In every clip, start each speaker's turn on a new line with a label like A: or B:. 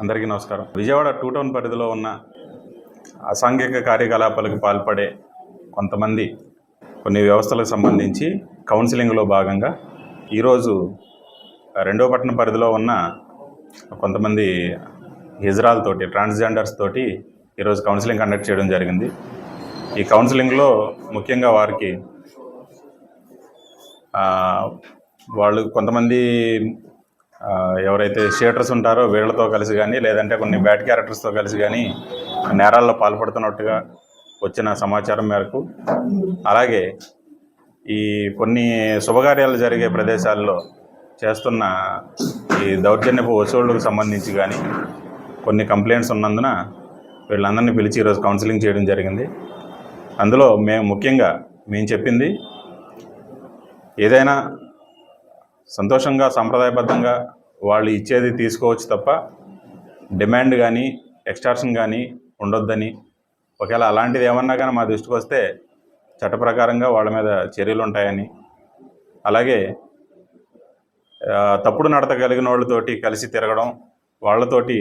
A: అందరికీ నమస్కారం. Vijayawada two town పరిధిలో ఉన్న అసాంఘిక కార్యకలాపాలకు పాల్పడే కొంతమంది కొన్ని వ్యవస్థలకు సంబంధించి కౌన్సిలింగ్లో భాగంగా ఈరోజు రెండో పట్టణ పరిధిలో ఉన్న కొంతమంది హిజ్రాల్తోటి తోటి ట్రాన్స్జెండర్స్ తోటి ఈరోజు కౌన్సిలింగ్ కండక్ట్ చేయడం జరిగింది. ఈ కౌన్సిలింగ్లో ముఖ్యంగా వారికి వాళ్ళు కొంతమంది ఎవరైతే షేటర్స్ ఉంటారో వీళ్ళతో కలిసి కానీ లేదంటే కొన్ని బ్యాడ్ క్యారెక్టర్స్తో కలిసి కానీ నేరాల్లో పాల్పడుతున్నట్టుగా వచ్చిన సమాచారం మేరకు అలాగే ఈ కొన్ని శుభకార్యాలు జరిగే ప్రదేశాల్లో చేస్తున్న ఈ దౌర్జన్యపు వసూళ్ళకు సంబంధించి కానీ కొన్ని కంప్లైంట్స్ ఉన్నందున వీళ్ళందరినీ పిలిచి ఈరోజు కౌన్సిలింగ్ చేయడం జరిగింది. అందులో మేము ముఖ్యంగా మేము చెప్పింది ఏదైనా సంతోషంగా సాంప్రదాయబద్ధంగా వాళ్ళు ఇచ్చేది తీసుకోవచ్చు తప్ప డిమాండ్ కానీ ఎక్స్టార్షన్ కానీ ఉండొద్దని. ఒకవేళ అలాంటిది ఏమన్నా కానీ మా దృష్టికి వస్తే చట్ట ప్రకారంగా వాళ్ళ మీద చర్యలు ఉంటాయని. అలాగే తప్పుడు నడత కలిగిన వాళ్ళతోటి కలిసి తిరగడం వాళ్ళతోటి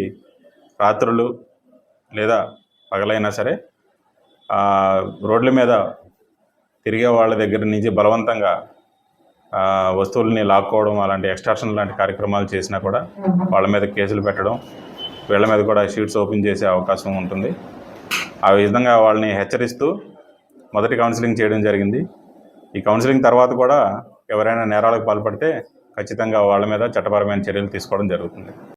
A: రాత్రులు లేదా పగలైనా సరే రోడ్ల మీద తిరిగే వాళ్ళ దగ్గర నుంచి బలవంతంగా వస్తువుల్ని లాక్కోవడం అలాంటి ఎక్స్ట్రాక్షన్ లాంటి కార్యక్రమాలు చేసినా కూడా వాళ్ళ మీద కేసులు పెట్టడం వీళ్ళ మీద కూడా షీట్స్ ఓపెన్ చేసే అవకాశం ఉంటుంది. ఆ విధంగా వాళ్ళని హెచ్చరిస్తూ మొదటి కౌన్సిలింగ్ చేయడం జరిగింది. ఈ కౌన్సిలింగ్ తర్వాత కూడా ఎవరైనా నేరాలకు పాల్పడితే ఖచ్చితంగా వాళ్ళ మీద చట్టపరమైన చర్యలు తీసుకోవడం జరుగుతుంది.